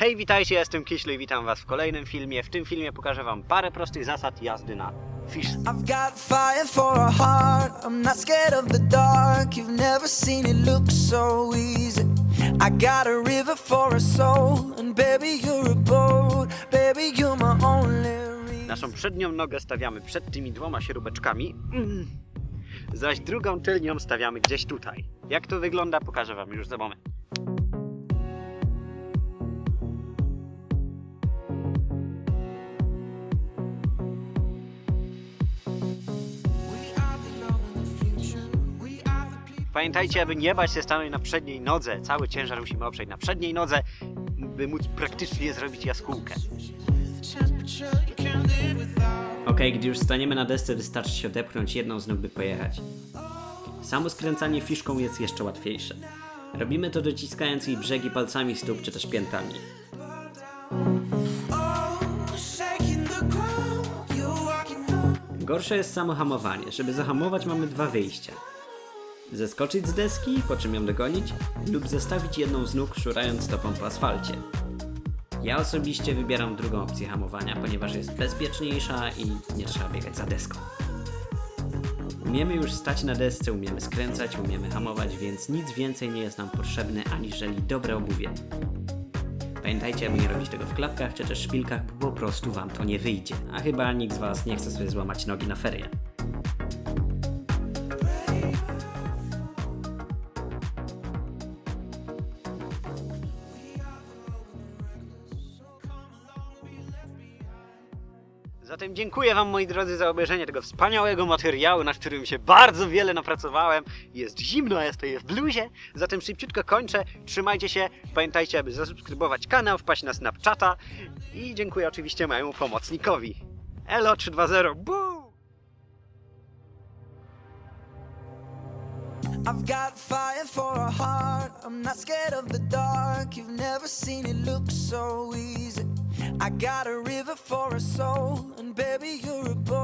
Hej, witajcie, jestem Kiślu i witam was w kolejnym filmie. W tym filmie pokażę wam parę prostych zasad jazdy na fish. I've got fire for a heart. I'm not scared of the dark. You've never seen it look so easy. I got a river for a soul, and baby, you're a boat. Baby, you're my only reason. Naszą przednią nogę stawiamy przed tymi dwoma śrubeczkami, mm. zaś drugą tylnią stawiamy gdzieś tutaj. Jak to wygląda, pokażę wam już za moment. Pamiętajcie, aby nie bać się stanąć na przedniej nodze. Cały ciężar musimy oprzeć na przedniej nodze, by móc praktycznie zrobić jaskółkę. Ok, gdy już staniemy na desce, wystarczy się odepchnąć jedną z nóg, by pojechać. Samo skręcanie fiszką jest jeszcze łatwiejsze. Robimy to dociskając jej brzegi palcami stóp czy też piętami. Gorsze jest samo hamowanie. Żeby zahamować mamy dwa wyjścia. Zeskoczyć z deski, po czym ją dogonić, lub zestawić jedną z nóg szurając stopą po asfalcie. Ja osobiście wybieram drugą opcję hamowania, ponieważ jest bezpieczniejsza i nie trzeba biegać za deską. Umiemy już stać na desce, umiemy skręcać, umiemy hamować, więc nic więcej nie jest nam potrzebne aniżeli dobre obuwie. Pamiętajcie, aby nie robić tego w klapkach czy też szpilkach, bo po prostu wam to nie wyjdzie. A chyba nikt z was nie chce sobie złamać nogi na ferie. Zatem dziękuję Wam, moi drodzy, za obejrzenie tego wspaniałego materiału, nad którym się bardzo wiele napracowałem. Jest zimno, a ja stoję w bluzie. Zatem szybciutko kończę. Trzymajcie się. Pamiętajcie, aby zasubskrybować kanał, wpaść na Snapchata. I dziękuję oczywiście mojemu pomocnikowi. Elo 320. Boo! I've got fire for a heart. I'm not scared of the dark. You've never seen it look so easy. I got a river for a soul, baby, you're a boat.